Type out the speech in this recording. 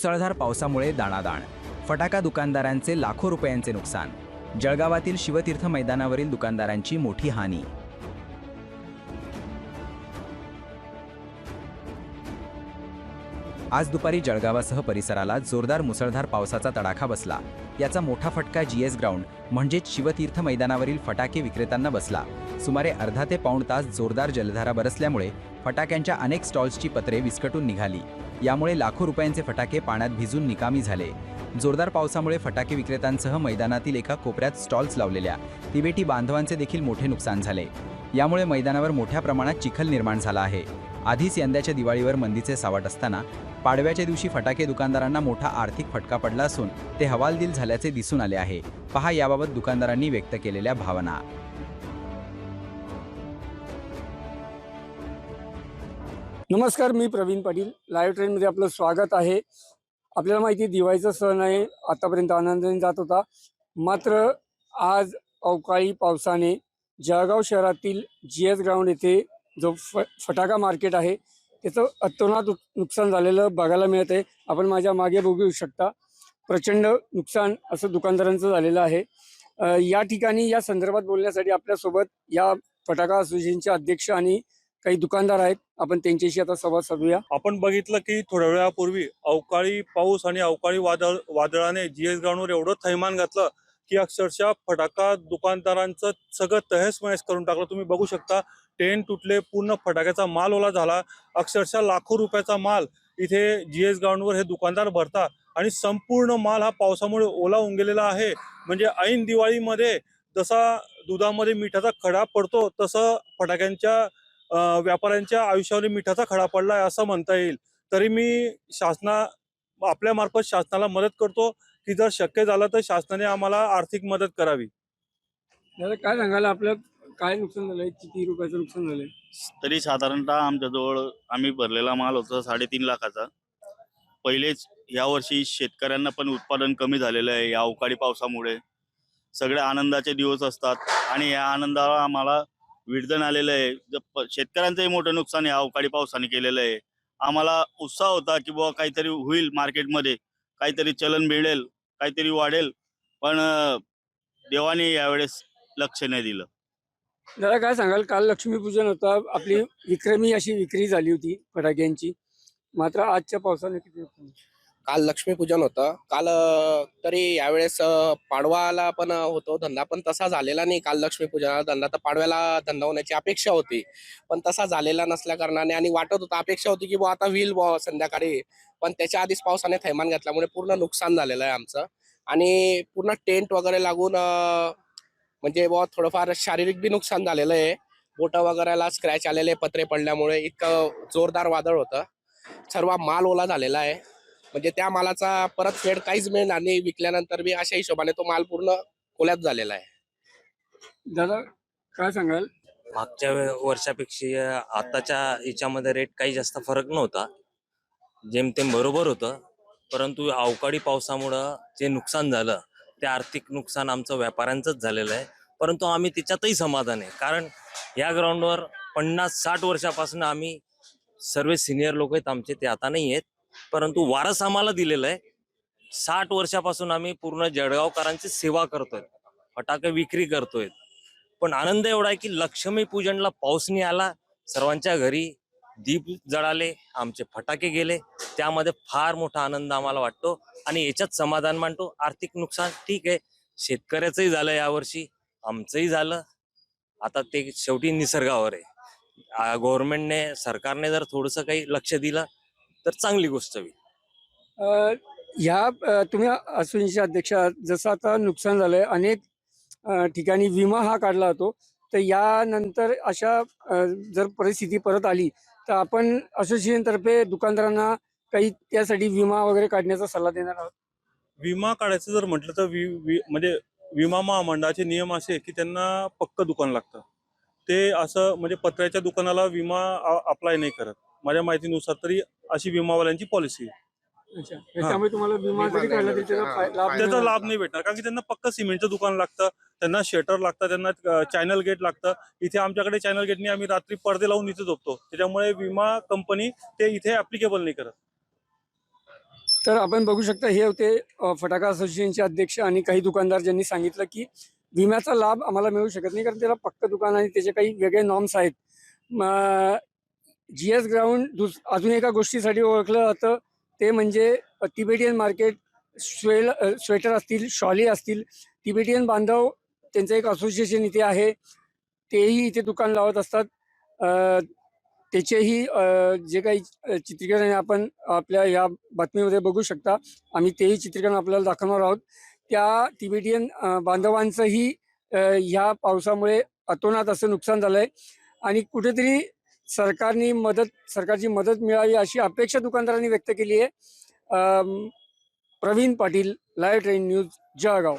मुसळधार पावसामुळे दाणादाण. फटाका दुकानदारांचे लाखो रुपयांचे नुकसान. जळगावातील शिवतीर्थ मैदानावरील दुकानदारांची मोठी हानी. आज दुपारी जळगावासह परिसराला जोरदार मुसळधार पावसाचा तडाखा बसला. याचा मोठा फटका जीएस ग्राउंड म्हणजेच शिवतीर्थ मैदानावरील फटाके विक्रेत्यांना बसला. सुमारे अर्धा ते पाऊण तास जोरदार जलधारा बरसल्यामुळे फटाक्यांच्या अनेक स्टॉल्सची पत्रे विस्कटून निघाली. यामुळे लाखो रुपयांचे फटाके पाण्यात भिजून निकामी झाले. जोरदार पावसामुळे फटाके विक्रेत्यांसह मैदानातील एका कोपऱ्यात स्टॉल्स लावलेल्या तिबेटी बांधवांचे देखील मोठे नुकसान झाले. यामुळे मैदानावर मोठ्या प्रमाणात चिखल निर्माण झाला आहे. आधीच यंदाच्या दिवाळीवर मंदीचे सावट असताना पाडव्याच्या दिवशी फटाके दुकानदारांना मोठा आर्थिक फटका पडला असून ते हवालदिल झाल्याचे दिसून आले आहे. पहा याबाबत दुकानदारांनी व्यक्त केलेल्या भावना. नमस्कार मी प्रवीण पाटील. लाईव्ह ट्रेनमध्ये आपलं स्वागत आहे. आपल्याला माहिती दिवाळीचा सण आहे. आतापर्यंत आनंदाने जात होता. मात्र आज अवकाळी पावसाने जळगाव शहरातील जी एस ग्राउंड येथे जो फ फटाका मार्केट आहे त्याचं अतोनात नुकसान झालेलं बघायला मिळत आहे. आपण माझ्या मागे बघू शकता. प्रचंड नुकसान असं दुकानदारांचं झालेलं आहे. या ठिकाणी या संदर्भात बोलण्यासाठी आपल्यासोबत या फटाका असोसिएशनचे अध्यक्ष आणि काही दुकानदार आहेत आपण त्यांच्याशी आता संवाद साधूया. आपण बघितलं की थोड्या वेळापूर्वी अवकाळी पाऊस आणि अवकाळी वादळ वादळाने जीएस ग्राउंडवर एवढं थैमान घातलं की अक्षरशः फटाका दुकानदारांचं सगळं तहस महेस करून टाकलं. तुम्ही बघू शकता टेन तुटले पूर्ण फटाक्याचा माल ओला झाला. अक्षरशः लाखो रुपयाचा माल इथे जीएस ग्राउंडवर हे दुकानदार भरतात आणि संपूर्ण माल हा पावसामुळे ओला होऊन गेलेला आहे. म्हणजे ऐन दिवाळीमध्ये जसा दुधामध्ये मिठाचा खडा पडतो तसं फटाक्यांच्या व्यापाऱ्यांच्या आयुष्यावर मिठाचा खडा पडलाय असं म्हणता येईल. तरी मी शासना आपल्या मार्फत शासनाला मदत करतो की जर शक्य झालं तर शासनाने आम्हाला आर्थिक मदत करावी. काय सांगाल? आपलं काय नुकसान झालंय? किती रुपयाचं नुकसान झालंय? तरी साधारणतः आमच्याजवळ आम्ही भरलेला माल होता साडेतीन लाखाचा. पहिलेच यावर्षी शेतकऱ्यांना पण उत्पादन कमी झालेलं आहे. या अवकाळी पावसामुळे सगळे आनंदाचे दिवस असतात आणि या आनंदाला आम्हाला विडजण आलेलं आहे. ज- शेतकऱ्यांचंही मोठं नुकसान आहे. अवकाळी पावसाने केलेलं आहे. आम्हाला उत्साह होता की बुवा काहीतरी होईल मार्केटमध्ये. काहीतरी चलन मिळेल काहीतरी वाढेल. पण अं, देवाने यावेळेस लक्ष नाही दिलं. दादा काय सांगाल? काल लक्ष्मीपूजन होतं. आपली विक्रमी अशी विक्री झाली होती फटाक्यांची. मात्र आजच्या पावसाने किती नुकसान? झालं? काल लक्ष्मीपूजन होतं. काल तरी यावेळेस पाडवाला पण होतो. धंदा पण तसा झालेला नाही काल लक्ष्मीपूजनाला. धंदा तर पाडव्याला धंदा होण्याची अपेक्षा होती. पण तसा झालेला नसल्या कारणाने आणि वाटत होता अपेक्षा होती की बुवा आता होईल बुवा संध्याकाळी. पण त्याच्या आधीच पावसाने थैमान घातल्यामुळे पूर्ण नुकसान झालेलं आहे आमचं. आणि पूर्ण टेंट वगैरे लागून म्हणजे बुवा थोडंफार शारीरिक बी नुकसान झालेलं आहे. बोटं वगैरेला स्क्रॅच आलेले पत्रे पडल्यामुळे इतकं जोरदार वादळ होतं. सर्व माल ओला झालेला आहे. म्हणजे त्या मालाचा परतफेड काहीच मिळणार नाही. विकल्यानंतर बी अशा हिशोबाने तो माल पूर्ण कोल्यात झालेला आहे. दादा काय सांगाल? मागच्या वर्षापेक्षा आताच्या याच्यामध्ये रेट काही जास्त फरक नव्हता. जेमतेम बरोबर होतं. परंतु अवकाळी पावसामुळं जे नुकसान झालं ते आर्थिक नुकसान आमचं व्यापाऱ्यांचंच झालेलं आहे. परंतु आम्ही त्याच्यातही समाधान आहे. कारण या ग्राउंडवर पन्नास साठ वर्षापासून आम्ही सर्व सिनियर लोक आहेत आमचे ते आता नाही आहेत. परंतु वारस आम्हाला दिलेला आहे. साठ वर्षापासून आम्ही पूर्ण जळगावकरांची सेवा करतोय. फटाके विक्री करतोय. पण आनंद एवढा आहे की लक्ष्मी पूजनला पाऊसनी आला. सर्वांच्या घरी दीप जळाले आमचे फटाके गेले. त्यामध्ये फार मोठा आनंद आम्हाला वाटतो आणि याच्यात समाधान मानतो. आर्थिक नुकसान ठीक आहे. शेतकऱ्याचंही झालं यावर्षी. आमचंही झालं. आता ते शेवटी निसर्गावर आहे. गव्हर्नमेंटने सरकारने जर थोडंसं काही लक्ष दिलं तर चांगली गोष्ट होईल अं, ह्या अं, तुम्ही असोसिएशनचे अध्यक्ष. जसं आता नुकसान झालंय अनेक अं, ठिकाणी विमा हा काढला जातो तर यानंतर अशा अं, जर परिस्थिती परत आली तर आपण असोसिएशन तर्फे दुकानदारांना काही त्यासाठी विमा वगैरे काढण्याचा सल्ला देणार आहोत? विमा काढायचं जर म्हटलं तर वि, वि, म्हणजे विमा महामंडळाचे नियम असे की त्यांना पक्क दुकान लागतं. ते असं म्हणजे पत्र्याच्या दुकानाला विमा अप्लाय नाही करत. माझ्या माहितीनुसार तरी अशी विमावाल्यांची पॉलिसी आहे. अच्छा. त्यामुळे तुम्हाला विमा जरी काढला तरी त्याचा फाय- लाभ त्याचा मिळणार. लाभ नाही भेटणार. कारण की त्यांना पक्क सिमेंटचं दुकान लागतं त्यांना शटर लागतं त्यांना चॅनल गेट लागतं. इथे आमच्याकडे चॅनल गेटने आम्ही रात्री पडदे लावून इथे झोपतो. त्याच्यामुळे विमा कंपनी ते इथे ऍप्लिकेबल नाही करत. तर आपण बघू शकता हे होते अ, फटाका असोसिएशनचे अध्यक्ष आणि काही दुकानदार ज्यांनी सांगितलं की विम्याचा लाभ आम्हाला मिळू शकत नाही कारण त्याला पक्क दुकान आणि त्याचे काही वेगळे नॉर्म्स आहेत. जी एस ग्राउंड दुस अजून एका गोष्टीसाठी ओळखलं जातं ते म्हणजे तिबेटियन मार्केट स्वेल स्वेटर असतील शॉली असतील तिबेटियन बांधव त्यांचं एक असोसिएशन इथे आहे तेही इथे दुकान लावत असतात. त्याचेही जे काही चित्रीकरण आहे आपण आपल्या या बातमीमध्ये बघू शकता. आम्ही तेही चित्रीकरण आपल्याला दाखवणार आहोत. त्या तिबेटियन बांधवांचंही ह्या पावसामुळे अतोनात असं नुकसान झालं आहे आणि कुठेतरी सरकारनी मदत सरकारची मदत मिळावी अशी अपेक्षा दुकानदारांनी व्यक्त केली आहे. Pravin Patil live train news Jalgaon.